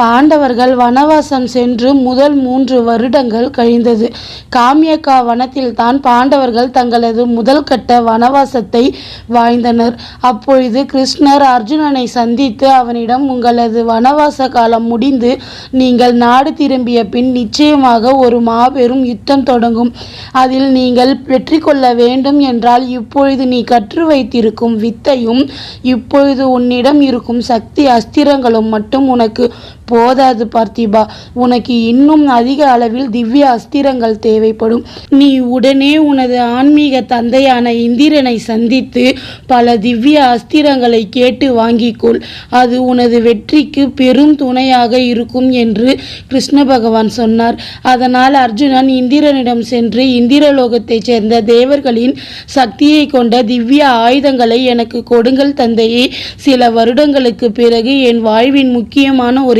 பாண்டவர்கள் வனவாசம் சென்று முதல் மூன்று வருடங்கள் கழிந்தது. காமியக்கா வனத்தில்தான் பாண்டவர்கள் தங்களது முதல் கட்ட வனவாசத்தை வாழ்ந்தனர் அப்பொழுது கிருஷ்ணர் அர்ஜுனனை சந்தித்து அவனிடம் உங்களது வனவாச காலம் முடிந்து நீங்கள் நாடு திரும்பிய பின் நிச்சயமாக ஒரு மாபெரும் யுத்தம் தொடங்கும். அதில் நீங்கள் வெற்றி கொள்ள வேண்டும் என்றால் இப்பொழுது நீ கற்று வைத்திருக்கும் வித்தையும் இப்பொழுது உன்னிடம் இருக்கும் சக்தி அஸ்திரங்களும் மட்டும் உனக்கு போதாது பார்த்திபா. உனக்கு இன்னும் அதிக அளவில் திவ்ய அஸ்திரங்கள் தேவைப்படும். நீ உடனே உனது ஆன்மீக தந்தையான இந்திரனை சந்தித்து பல திவ்ய அஸ்திரங்களை கேட்டு வாங்கிக்கொள். அது உனது வெற்றிக்கு பெரும் துணையாக இருக்கும் என்று கிருஷ்ண பகவான் சொன்னார். அதனால் அர்ஜுனன் இந்திரனிடம் சென்று இந்திரலோகத்தைச் சேர்ந்த தேவர்களின் சக்தியை கொண்ட திவ்ய ஆயுதங்களை எனக்கு கொடுங்கள் தந்தையே. சில வருடங்களுக்கு பிறகு என் வாழ்வின் முக்கியமான ஒரு